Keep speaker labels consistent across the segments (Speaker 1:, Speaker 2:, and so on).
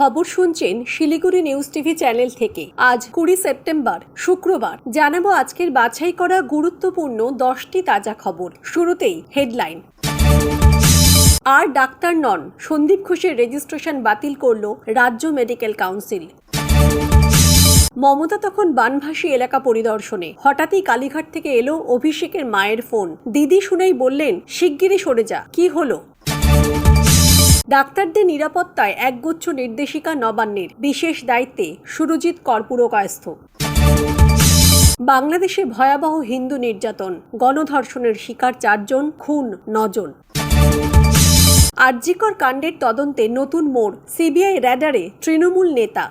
Speaker 1: খবর শুনছেন Siliguri news TV channel থেকে। আজ কুড়ি সেপ্টেম্বর, শুক্রবার। জানাব আজকের বাছাই করা গুরুত্বপূর্ণ দশটি তাজা খবর। শুরুতেই হেডলাইন। আর ডাক্তার নন, সন্দীপ ঘোষের রেজিস্ট্রেশন বাতিল করল রাজ্য মেডিকেল কাউন্সিল। মমতা তখন বানভাসী এলাকা পরিদর্শনে। হঠাৎই কালীঘাট থেকে এলো অভিষেকের মায়ের ফোন। দিদি শুনেই বললেন, শিগগিরই সরে যা। কি হলো? ডাক্তারদের নিরাপত্তায় একগুচ্ছ নির্দেশিকা নবান্নের। বিশেষ দায়িত্বে সুরজিৎ কর্পূরকায়স্থ। বাংলাদেশে ভয়াবহ হিন্দু নির্যাতন, গণধর্ষণের শিকার চারজন, খুন নজন। আরজিকর কাণ্ডের তদন্তে নতুন মোড়, সিবিআই র্যাডারে তৃণমূল নেতা।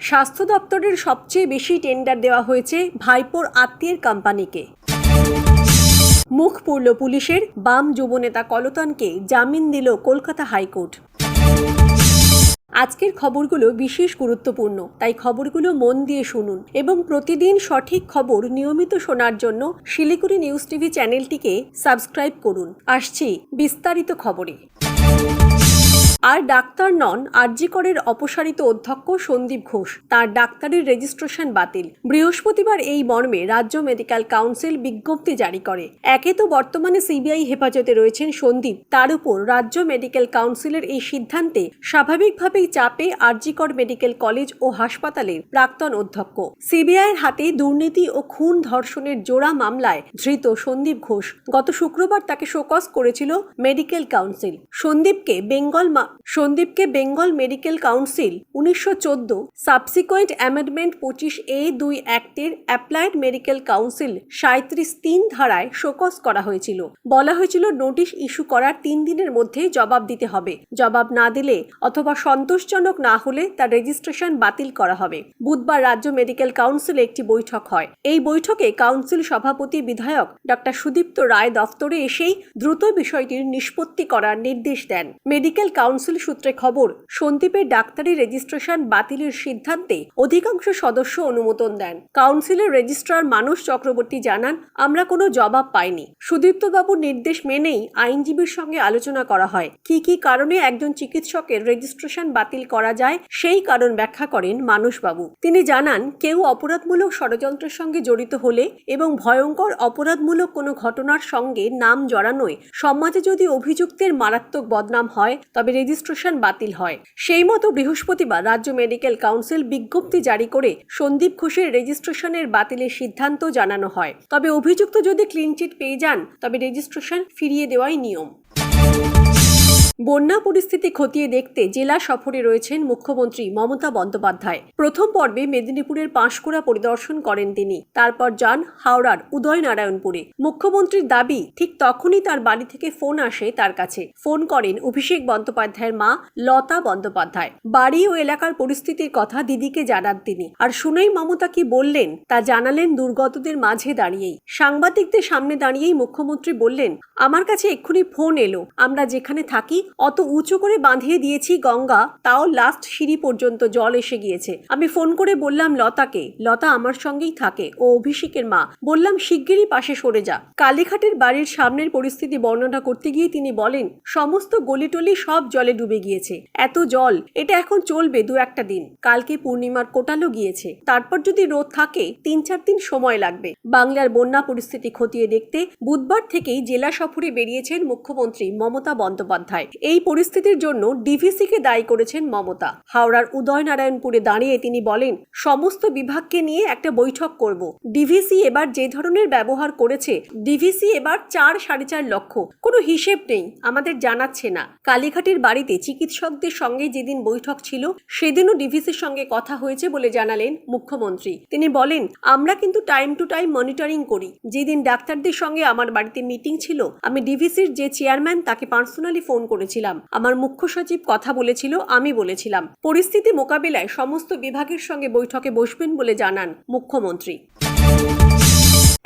Speaker 1: স্বাস্থ্য দপ্তরের সবচেয়ে বেশি টেন্ডার দেওয়া হয়েছে ভাইপোর আত্মীয়ের কোম্পানিকে। মুখ পড়ল পুলিশের, বাম যুবনেতা কলতানকে জামিন দিল কলকাতা হাইকোর্ট। আজকের খবরগুলো বিশেষ গুরুত্বপূর্ণ, তাই খবরগুলো মন দিয়ে শুনুন এবং প্রতিদিন সঠিক খবর নিয়মিত শোনার জন্য শিলিগুড়ি নিউজ টিভি চ্যানেলটিকে সাবস্ক্রাইব করুন। আসছি বিস্তারিত খবরে। আর ডাক্তার নন আরজিকরের অপসারিত অধ্যক্ষ সন্দীপ ঘোষ। তার ডাক্তারের রেজিস্ট্রেশন বাতিল। বৃহস্পতিবার এই মর্মে রাজ্য মেডিকেল কাউন্সিল বিজ্ঞপ্তি জারি করে। একে তো বর্তমানে সিবিআই হেফাজতে রয়েছেন সন্দীপ। তার উপর রাজ্য মেডিকেল কাউন্সিলের এই সিদ্ধান্তে স্বাভাবিকভাবেই চাপে আরজিকর মেডিকেল কলেজ ও হাসপাতালের প্রাক্তন অধ্যক্ষ। সিবিআইয়ের হাতে দুর্নীতি ও খুন ধর্ষণের জোড়া মামলায় ধৃত সন্দীপ ঘোষ। গত শুক্রবার তাকে শোকজ করেছিল মেডিকেল কাউন্সিল। সন্দীপকে বেঙ্গল সন্দীপকে বেঙ্গল মেডিকেল কাউন্সিল উনিশশো চোদ্দ সাবসিকোয়েন্ট অ্যামেন্ডমেন্ট পঁচিশ এ দুই অ্যাক্টের অ্যাপ্লাইড মেডিকেল কাউন্সিল সাঁত্রিশ তিন ধারায় শোকজ করা হয়েছিল। বলা হয়েছিল নোটিশ ইস্যু করার তিন দিনের মধ্যে জবাব দিতে হবে। জবাব না দিলে অথবা সন্তোষজনক না হলে তার রেজিস্ট্রেশন বাতিল করা হবে। বুধবার রাজ্য মেডিকেল কাউন্সিলে একটি বৈঠক হয়। এই বৈঠকে কাউন্সিল সভাপতি বিধায়ক ডক্টর সুদীপ্ত রায় দফতরে এসেই দ্রুত বিষয়টির নিষ্পত্তি করার নির্দেশ দেন। মেডিকেল কাউন্সিল সূত্রে খবর সন্দীপের ডাক্তারি রেজিস্ট্রেশন বাতিলের সিদ্ধান্তে অধিকাংশ সদস্য অনুমোদন দেন। কাউন্সিলের রেজিস্ট্রার মানস চক্রবর্তী জানান, আমরা কোনো জবাব পাইনি। সুদীপ্তবাবুর নির্দেশ মেনেই আইনজীবীর সঙ্গে আলোচনা করা হয়। কি কি কারণে একজন চিকিৎসকের রেজিস্ট্রেশন বাতিল করা যায়, সেই কারণ ব্যাখ্যা করেন মানসবাবু। তিনি জানান, কেউ অপরাধমূলক ষড়যন্ত্রের সঙ্গে জড়িত হলে এবং ভয়ঙ্কর অপরাধমূলক কোনো ঘটনার সঙ্গে নাম জড়ানোয় সমাজে যদি অভিযুক্তের মারাত্মক বদনাম হয়, তবে রেজিস্ট্রেশন বাতিল হয়। সেই মতো বৃহস্পতিবার রাজ্য মেডিকেল কাউন্সিল বিজ্ঞপ্তি জারি করে সন্দীপ ঘোষের রেজিস্ট্রেশনের বাতিলের সিদ্ধান্ত জানানো হয়। তবে অভিযুক্ত যদি ক্লিনচিট পেয়ে যান, তবে রেজিস্ট্রেশন ফিরিয়ে দেওয়াই নিয়ম। বন্যা পরিস্থিতি খতিয়ে দেখতে জেলা সফরে রয়েছেন মুখ্যমন্ত্রী মমতা বন্দ্যোপাধ্যায়। প্রথম পর্বে মেদিনীপুরের পাঁশকুড়া পরিদর্শন করেন তিনি। তারপর যান হাওড়ার উদয়নারায়ণপুরে। মুখ্যমন্ত্রীর দাবি, ঠিক তখনই তার বাড়ি থেকে ফোন আসে তার কাছে। ফোন করেন অভিষেক বন্দ্যোপাধ্যায়ের মা লতা বন্দ্যোপাধ্যায়। বাড়ি ও এলাকার পরিস্থিতির কথা দিদিকে জানান তিনি। আর শুনেই মমতা কি বললেন, তা জানালেন দুর্গতদের মাঝে দাঁড়িয়েই। সাংবাদিকদের সামনে দাঁড়িয়েই মুখ্যমন্ত্রী বললেন, আমার কাছে এক্ষুনি ফোন এলো। আমরা যেখানে থাকি অত উঁচু করে বাঁধিয়ে দিয়েছি গঙ্গা, তাও লাস্ট সিঁড়ি পর্যন্ত জল এসে গিয়েছে। আমি ফোন করে বললাম, লতাকে, লতা আমার সঙ্গেই থাকে, ও অভিষেকের মা। বললাম, শিগগিরই পাশে সরে যা। কালীঘাটের বাড়ির সামনের পরিস্থিতি বর্ণনা করতে গিয়ে তিনি বলেন, সমস্ত গলিটলি সব জলে ডুবে গিয়েছে। এত জল, এটা এখন চলবে দু একটা দিন। কালকে পূর্ণিমার কোটালো গিয়েছে। তারপর যদি রোদ থাকে, তিন চার দিন সময় লাগবে। বাংলার বন্যা পরিস্থিতি খতিয়ে দেখতে বুধবার থেকেই জেলা সফরে বেরিয়েছেন মুখ্যমন্ত্রী মমতা বন্দ্যোপাধ্যায়। এই পরিস্থিতির জন্য ডিভিসিকে দায়ী করেছেন মমতা। হাওড়ার উদয়নারায়ণপুরে দাঁড়িয়ে তিনি বলেন, সমস্ত বিভাগকে নিয়ে একটা বৈঠক করব। ডিভিসি এবার যে ধরনের ব্যবহার করেছে, ডিভিসি এবার চার সাড়ে চার লক্ষ। কোনো হিসেব নেই, আমাদের জানাচ্ছে না। কালীঘাটের বাড়িতে চিকিৎসকদের সঙ্গে যেদিন বৈঠক ছিল, সেদিনও ডিভিসির সঙ্গে কথা হয়েছে বলে জানালেন মুখ্যমন্ত্রী। তিনি বলেন, আমরা কিন্তু টাইম টু টাইম মনিটরিং করি। যেদিন ডাক্তারদের সঙ্গে আমার বাড়িতে মিটিং ছিল, আমি ডিভিসির যে চেয়ারম্যান তাকে পার্সোনালি ফোন করেছিলাম আমার মুখ্য সচিব কথা বলেছিল, আমি বলেছিলাম। পরিস্থিতি মোকাবিলায় সমস্ত বিভাগের সঙ্গে বৈঠকে বসবেন বলে জানান মুখ্যমন্ত্রী।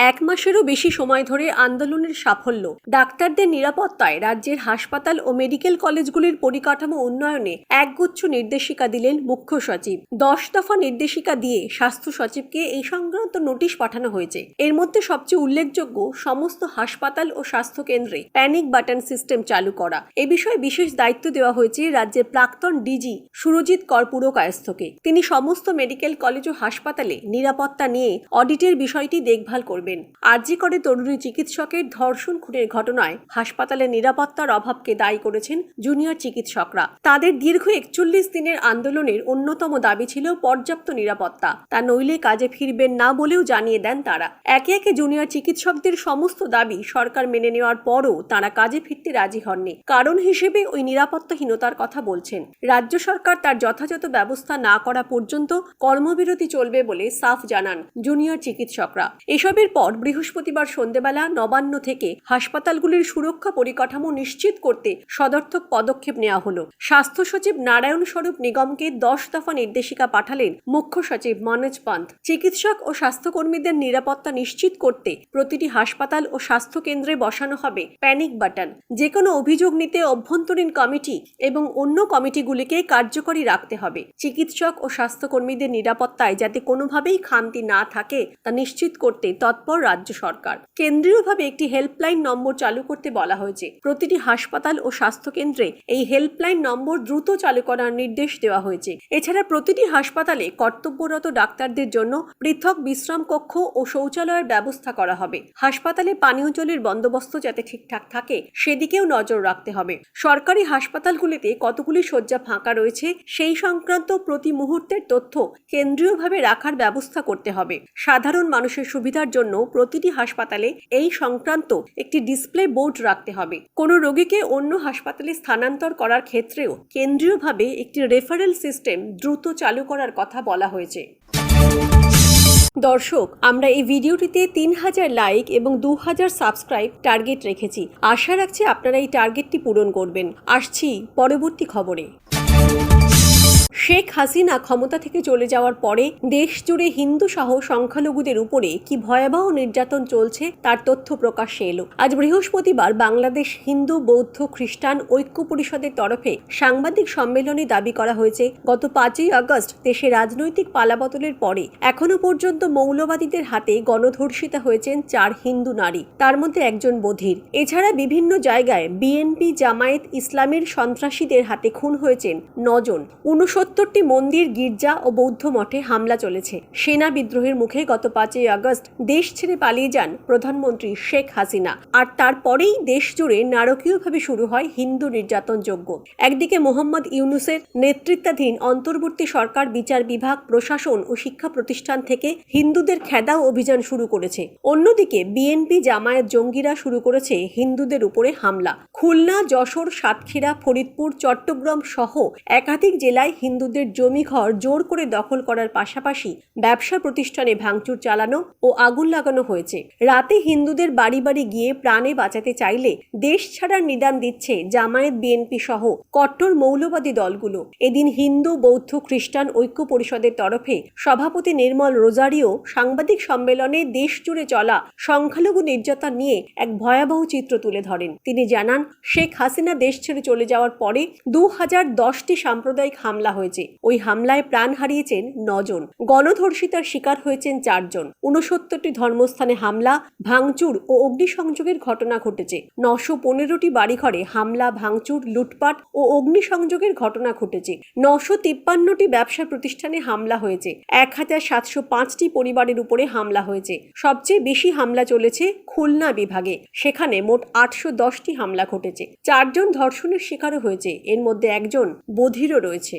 Speaker 1: এক মাসেরও বেশি সময় ধরে আন্দোলনের সাফল্য। ডাক্তারদের নিরাপত্তায় রাজ্যের হাসপাতাল ও মেডিকেল কলেজগুলির পরিকাঠামো উন্নয়নে একগুচ্ছ নির্দেশিকা দিলেন মুখ্য সচিব। দশ দফা নির্দেশিকা দিয়ে স্বাস্থ্য সচিবকে এই সংক্রান্ত নোটিশ পাঠানো হয়েছে। এর মধ্যে সবচেয়ে উল্লেখযোগ্য সমস্ত হাসপাতাল ও স্বাস্থ্য কেন্দ্রে প্যানিক বাটন সিস্টেম চালু করা। এ বিষয়ে বিশেষ দায়িত্ব দেওয়া হয়েছে রাজ্যের প্রাক্তন ডিজি সুরজিৎ করপুর কায়স্থকে তিনি সমস্ত মেডিকেল কলেজ ও হাসপাতালে নিরাপত্তা নিয়ে অডিটের বিষয়টি দেখভাল করবেন। আরজি করে তরুণী চিকিৎসকের ধর্ষণ, খুনের ঘটনায় হাসপাতালের নিরাপত্তার অভাবকে দায়ী করেছেন জুনিয়র চিকিৎসকরা। তাদের দীর্ঘ একচল্লিশ দিনের আন্দোলনের অন্যতম দাবি ছিল পর্যাপ্ত নিরাপত্তা। তা নইলে কাজে ফিরবেন না বলেও জানিয়ে দেন তারা। একে একে জুনিয়র চিকিৎসকদের সমস্ত দাবি সরকার মেনে নেওয়ার পরও তারা কাজে ফিরতে রাজি হননি। কারণ হিসেবে ওই নিরাপত্তাহীনতার কথা বলছেন। রাজ্য সরকার তার যথাযথ ব্যবস্থা না করা পর্যন্ত কর্মবিরতি চলবে বলে সাফ জানান জুনিয়র চিকিৎসকরা। এসবের পর বৃহস্পতিবার সন্ধেবেলা নবান্ন থেকে হাসপাতালগুলির সুরক্ষা পরিকাঠামো নিশ্চিত করতে সদর্থক পদক্ষেপ নেওয়া হলো। স্বাস্থ্য সচিব নারায়ণ স্বরূপ নিগমকে দশ দফা নির্দেশিকা পাঠালেন মুখ্য সচিব মনোজ পান্ত। চিকিৎসক ও স্বাস্থ্যকর্মীদের নিরাপত্তা নিশ্চিত করতে প্রতিটি হাসপাতাল ও স্বাস্থ্য কেন্দ্রে বসানো হবে প্যানিক বাটন। যে কোনো অভিযোগ নিতে অভ্যন্তরীণ কমিটি এবং অন্য কমিটিগুলিকে কার্যকরী রাখতে হবে। চিকিৎসক ও স্বাস্থ্যকর্মীদের নিরাপত্তায় যাতে কোনোভাবেই খামতি না থাকে তা নিশ্চিত করতে তৎপর রাজ্য সরকার। কেন্দ্রীয়ভাবে একটি হেল্পলাইন নম্বর চালু করতে বলা হয়েছে। প্রতিটি হাসপাতাল ও স্বাস্থ্য কেন্দ্রে এই হেল্পলাইন নম্বর দ্রুত চালু করার নির্দেশ দেওয়া হয়েছে। এছাড়া প্রতিটি হাসপাতালে কর্তব্যরত ডাক্তারদের জন্য পৃথক বিশ্রাম কক্ষ ও শৌচালয়ের ব্যবস্থা করা হবে। হাসপাতালে পানীয় জলের বন্দোবস্ত যাতে ঠিকঠাক থাকে, সেদিকেও নজর রাখতে হবে। সরকারি হাসপাতালগুলিতে কতগুলি শয্যা ফাঁকা রয়েছে, সেই সংক্রান্ত প্রতি মুহূর্তের তথ্য কেন্দ্রীয়ভাবে রাখার ব্যবস্থা করতে হবে। সাধারণ মানুষের সুবিধার জন্য প্রতিটি হাসপাতালে এই সংক্রান্ত একটি ডিসপ্লে বোর্ড রাখতে হবে। কোনো রোগীকে অন্য হাসপাতালে স্থানান্তর করার ক্ষেত্রেও কেন্দ্রীয়ভাবে একটি রেফারেল সিস্টেম দ্রুত চালু করার কথা বলা হয়েছে। দর্শক, আমরা এই ভিডিওটিতে তিন হাজার লাইক এবং দু হাজার সাবস্ক্রাইব টার্গেট রেখেছি। আশা রাখছি আপনারা এই টার্গেটটি পূরণ করবেন। আসছি পরবর্তী খবরে। শেখ হাসিনা ক্ষমতা থেকে চলে যাওয়ার পরে দেশ জুড়ে হিন্দু সহ সংখ্যালঘুদের উপরে কি ভয়াবহ নির্যাতন চলছে, তার তথ্য প্রকাশ্যে এলো। আজ বৃহস্পতিবার বাংলাদেশ হিন্দু, বৌদ্ধ, খ্রিস্টান ঐক্য পরিষদের তরফে সাংবাদিক সম্মেলনে দাবি করা হয়েছে, গত পাঁচই আগস্ট দেশে রাজনৈতিক পালাবদলের পরে এখনও পর্যন্ত মৌলবাদীদের হাতে গণধর্ষিতা হয়েছেন চার হিন্দু নারী, তার মধ্যে একজন বধির। এছাড়া বিভিন্ন জায়গায় বিএনপি, জামায়াত ইসলামের সন্ত্রাসীদের হাতে খুন হয়েছেন নজন। উনসত্তরটি মন্দির, গির্জা ও বৌদ্ধ মঠে হামলা চলেছে। সেনা বিদ্রোহের মুখে গত পাঁচই আগস্ট দেশ ছেড়ে পালিয়ে যান প্রধানমন্ত্রী শেখ হাসিনা। আর তারপরেই দেশ জুড়ে নারকীয়ভাবে শুরু হয় হিন্দু নির্যাতন যজ্ঞ একদিকে মোহাম্মদ ইউনুসের নেতৃত্বাধীন অন্তর্বর্তী সরকার বিচার বিভাগ, প্রশাসন ও শিক্ষা প্রতিষ্ঠান থেকে হিন্দুদের খেদাও অভিযান শুরু করেছে। অন্যদিকে বিএনপি জামায়াত জঙ্গিরা শুরু করেছে হিন্দুদের উপরে হামলা। খুলনা, যশোর, সাতক্ষীরা, ফরিদপুর, চট্টগ্রাম সহ একাধিক জেলায় হিন্দুদের জমি ঘর জোর করে দখল করার পাশাপাশি ব্যবসা প্রতিষ্ঠানে ভাঙচুর চালানো ও আগুন লাগানো হয়েছে। রাতে হিন্দুদের বাড়ি বাড়ি গিয়ে প্রাণে বাঁচাতে চাইলে দেশ ছাড়ার নিদান দিচ্ছে জামায়াত, বিএনপি সহ কট্টর মৌলবাদী দলগুলো। এদিন হিন্দু, বৌদ্ধ, খ্রিস্টান ঐক্য পরিষদের তরফে সভাপতি নির্মল রোজারিও সাংবাদিক সম্মেলনে দেশ জুড়ে চলা সংখ্যালঘু নির্যাতন নিয়ে এক ভয়াবহ চিত্র তুলে ধরেন। তিনি জানান, শেখ হাসিনা দেশ ছেড়ে চলে যাওয়ার পরে দু হাজার দশটি সাম্প্রদায়িক হামলা হয়েছে। ওই হামলায় প্রাণ হারিয়েছেন নজন। গণধর্ষিতার শিকার হয়েছেন চারজন। উনসত্তরটি ধর্মস্থানে হামলা, ভাঙচুর ও অগ্নিসংযোগের ঘটনা ঘটেছে। নশো পনেরোটি বাড়িঘরে হামলা, ভাঙচুর, লুটপাট ও অগ্নিসংযোগের ঘটনা ঘটেছে। নশো তিপ্পান্নটি ব্যবসা প্রতিষ্ঠানে হামলা হয়েছে। এক হাজার সাতশো পাঁচটি পরিবারের উপরে হামলা হয়েছে। সবচেয়ে বেশি হামলা চলেছে খুলনা বিভাগে। সেখানে মোট আটশো দশটি হামলা ঘটেছে। চারজন ধর্ষণের শিকারও হয়েছে। এর মধ্যে একজন বধিরও রয়েছে।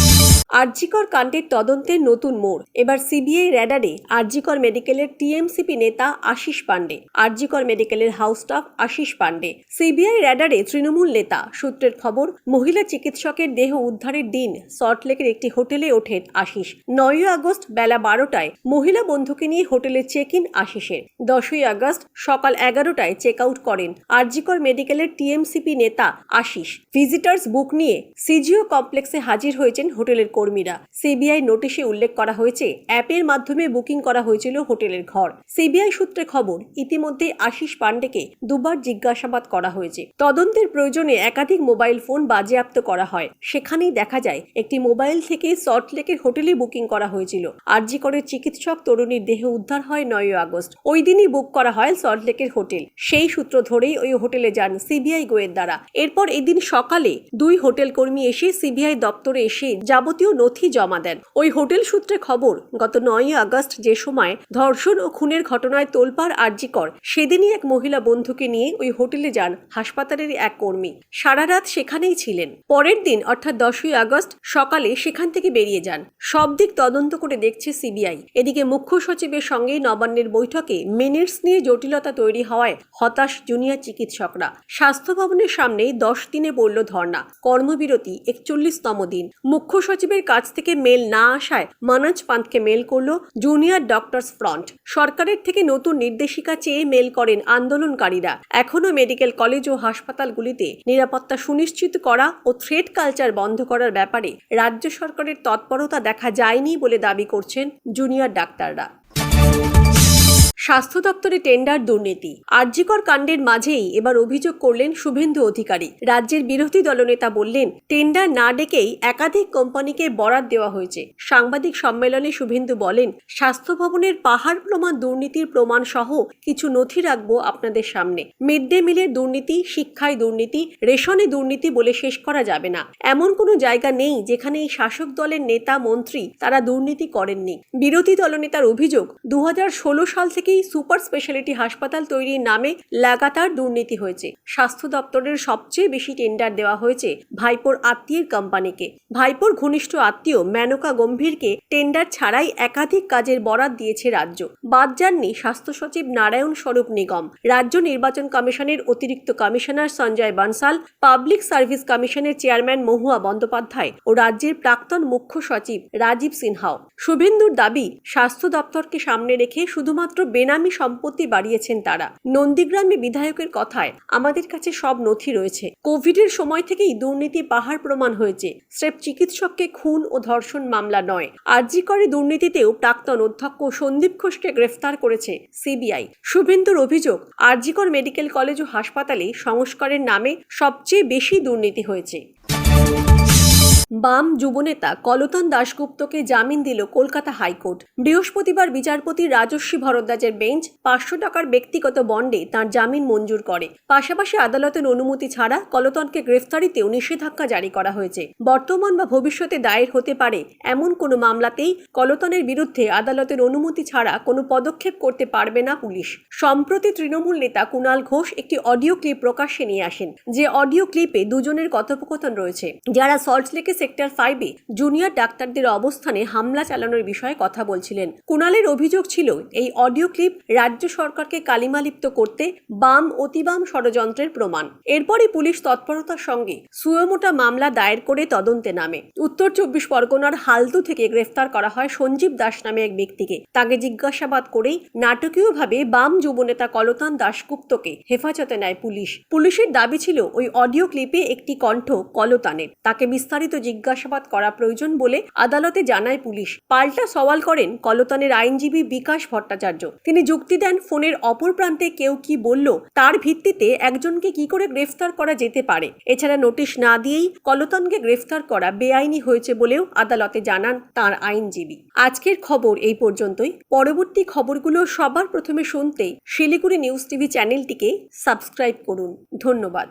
Speaker 1: আরজিকর কাণ্ডের তদন্তের নতুন মোড়। এবার সিবিআই র্যাডারে আরজিকর মেডিকেলের টিএমসিপি নেতা আশিস পান্ডে আরজিকর মেডিকেলের house staff Ashis Pandey CBI র্যাডারে Trinamool নেতা, সূত্রের খবর, মহিলা চিকিৎসকের দেহ উদ্ধারের দিন সল্টলেকের একটি হোটেলে ওঠেন আশিস। নয়ই আগস্ট বেলা বারোটায় মহিলা বন্ধুকে নিয়ে হোটেলে চেক ইন আশিসের। দশই আগস্ট সকাল এগারোটায় চেক আউট করেন আরজিকর মেডিকেলের টিএমসিপি নেতা আশিস। ভিজিটার্স বুক নিয়ে সিজিও কমপ্লেক্সে হাজির হয়েছেন হোটেলের কর্মীরা। সিবিআই নোটিশে উল্লেখ করা হয়েছে, অ্যাপের মাধ্যমে বুকিং করা হয়েছিল হোটেলের ঘর। সিবিআই সূত্রে খবর, ইতিমধ্যে আশিস পান্ডেকে দুবার জিজ্ঞাসাবাদ করা হয়েছে। তদন্তের প্রয়োজনে একাধিক মোবাইল ফোন বাজেয়াপ্ত করা হয়। সেখানেই দেখা যায়, একটি মোবাইল থেকে সল্টলেকের হোটেলে বুকিং করা হয়েছিল। আরজি করে চিকিৎসক তরুণীর দেহ উদ্ধার হয় নয় আগস্ট। ওই দিনই বুক করা হয় সল্টলেকের হোটেল। সেই সূত্র ধরেই ওই হোটেলে যান সিবিআই গোয়েন্দারা। এরপর এদিন সকালে দুই হোটেল কর্মী এসে সিবিআই দপ্তরে এসে যাবতীয় নথি জমা দেন। ওই হোটেল সূত্রে খবর, গত নয় আগস্ট যে সময় ধর্ষণ ও খুনের ঘটনায় তোলপাড় আরজিকর সেদিনই এক মহিলা বন্ধুকে নিয়ে ওই হোটেলে যান হাসপাতালের এক কর্মী। সারা রাত সেখানেই ছিলেন। পরের দিন, অর্থাৎ দশই আগস্ট, সকালে সেখান থেকে বেরিয়ে যান। সব দিক তদন্ত করে দেখছে সিবিআই। এদিকে মুখ্য সচিবের সঙ্গে নবান্নের বৈঠকে মিনিটস নিয়ে জটিলতা তৈরি হওয়ায় হতাশ জুনিয়র চিকিৎসকরা। স্বাস্থ্য ভবনের সামনেই দশ দিনে পড়ল ধর্ণা। কর্মবিরতি একচল্লিশতম দিন। মুখ্য সচিবের কাছ থেকে মেল না আসায় মানাজ পান্তকে মেল করল জুনিয়র ডক্টরস ফ্রন্ট সরকারের থেকে নতুন নির্দেশিকা চেয়ে মেল করেন আন্দোলনকারীরা। এখনও মেডিকেল কলেজ ও হাসপাতালগুলিতে নিরাপত্তা সুনিশ্চিত করা ও থ্রেড কালচার বন্ধ করার ব্যাপারে রাজ্য সরকারের তৎপরতা দেখা যায়নি বলে দাবি করছেন জুনিয়র ডাক্তাররা। স্বাস্থ্য দপ্তরে টেন্ডার দুর্নীতি। আর্যিকর কাণ্ডের মাঝেই এবার অভিযোগ করলেন শুভেন্দু অধিকারী। রাজ্যের বিরোধী দলনেতা বললেন, টেন্ডার না ডেকেই একাধিক কোম্পানিকে বরাদ দেওয়া হয়েছে। সাংবাদিক সম্মেলনে শুভেন্দু বলেন স্বাস্থ্য ভবনের পাহাড় প্রমাণ দুর্নীতির প্রমাণ সহ কিছু নথি রাখব আপনাদের সামনে। মিড ডে মিলের দুর্নীতি, শিক্ষায় দুর্নীতি, রেশনে দুর্নীতি বলে শেষ করা যাবে না। এমন কোনো জায়গা নেই যেখানে এই শাসক দলের নেতা, মন্ত্রী তারা দুর্নীতি করেননি। বিরোধী দলনেতার অভিযোগ দু হাজার ষোলো সাল থেকেই সুপার স্পেশালিটি হাসপাতাল তৈরির নামে লাগাতার দুর্নীতি হয়েছে। স্বাস্থ্য দপ্তরের সবচেয়ে বেশি টেন্ডার দেওয়া হয়েছে ভাইপোর আত্মীয়ের কোম্পানিকে। ভাইপোর ঘনিষ্ঠ আত্মীয় মেনকা গম্ভীরকে টেন্ডার ছাড়াই একাধিক কাজের বরাদ দিয়েছে রাজ্য। বাদ যাননি স্বাস্থ্য সচিব নারায়ণ স্বরূপ নিগম। রাজ্য নির্বাচন কমিশনের অতিরিক্ত commissioner Sanjay Bansal, public service কমিশনের চেয়ারম্যান মহুয়া বন্দ্যোপাধ্যায় ও রাজ্যের প্রাক্তন মুখ্য সচিব রাজীব সিনহাও। শুভেন্দুর দাবি, স্বাস্থ্য দপ্তরকে সামনে রেখে শুধুমাত্র বেনামি সম্পত্তি বাড়িয়েছেন তারা। নন্দীগ্রামে বিধায়কের কথায় আমাদের কাছে সব নথি রয়েছে। কোভিডের সময় থেকেই দুর্নীতি, পাহাড় প্রমাণ হয়েছে। স্রেফ চিকিৎসককে খুন ও ধর্ষণ মামলা নয়। আরজি করে দুর্নীতিতেও প্রাক্তন অধ্যক্ষ সন্দীপ ঘোষকে গ্রেফতার করেছে সিবিআই। শুভেন্দুর অভিযোগ আরজিকর মেডিকেল কলেজ ও হাসপাতালে সংস্কারের নামে সবচেয়ে বেশি দুর্নীতি হয়েছে। বাম যুবনেতা কলতন দাশগুপ্তকে জামিন দিল কলকাতা হাইকোর্ট। বৃহস্পতিবার বিচারপতি রাজস্বী ভরদ্বাজের বেঞ্চ পাঁচশো টাকার ব্যক্তিগত বন্ডে তার জামিন মঞ্জুর করে। পাশাপাশি আদালতের অনুমতি ছাড়া কলতনকে গ্রেফতারিতেও নিষেধাজ্ঞা জারি করা হয়েছে। বর্তমান বা ভবিষ্যতে দায়ের হতে পারে এমন কোনো মামলাতেই কলতনের বিরুদ্ধে আদালতের অনুমতি ছাড়া কোনো পদক্ষেপ করতে পারবে না পুলিশ। সম্প্রতি তৃণমূল নেতা কুণাল ঘোষ একটি অডিও ক্লিপ প্রকাশ্যে নিয়ে আসেন, যে অডিও ক্লিপে দুজনের কথোপকথন রয়েছে। যারা সল্টলেকে সেক্টর ফাইভে জুনিয়র ডাক্তারদের অবস্থানে হামলা চালানোর বিষয়ে কথা বলছিলেন। কুণালের অভিযোগ ছিল, এই অডিও ক্লিপ রাজ্য সরকারকে কালিমালিপ্ত করতে বাম অতিবাম ষড়যন্ত্রের প্রমাণ। এরপরই পুলিশ তৎপরতার সঙ্গে সুয়মোটা মামলা দায়ের করে তদন্তে নামে। উত্তর চব্বিশ পরগনার হালতু থেকে গ্রেফতার করা হয় সঞ্জীব দাস নামে এক ব্যক্তিকে। তাকে জিজ্ঞাসাবাদ করেই নাটকীয়ভাবে বাম যুবনেতা কলতান দাশগুপ্তকে হেফাজতে নেয় পুলিশ। পুলিশের দাবি ছিল, ওই অডিও ক্লিপে একটি কণ্ঠ কলতানের। তাকে বিস্তারিত জিজ্ঞাসাবাদ করা প্রয়োজন বলে আদালতে জানায় পুলিশ। পাল্টা সওয়াল করেন কলতানের আইনজীবী বিকাশ ভট্টাচার্য। তিনি যুক্তি দেন, ফোনের অপর প্রান্তে কেউ কি বলল, তার ভিত্তিতে একজনকে কি করে গ্রেফতার করা যেতে পারে। এছাড়া নোটিশ না দিয়েই কলতানকে গ্রেফতার করা বেআইনি হয়েছে বলেও আদালতে জানান তার আইনজীবী। আজকের খবর এই পর্যন্তই। পরবর্তী খবরগুলো সবার প্রথমে শুনতে শিলিগুড়ি নিউজ টিভি চ্যানেলটিকে সাবস্ক্রাইব করুন। ধন্যবাদ।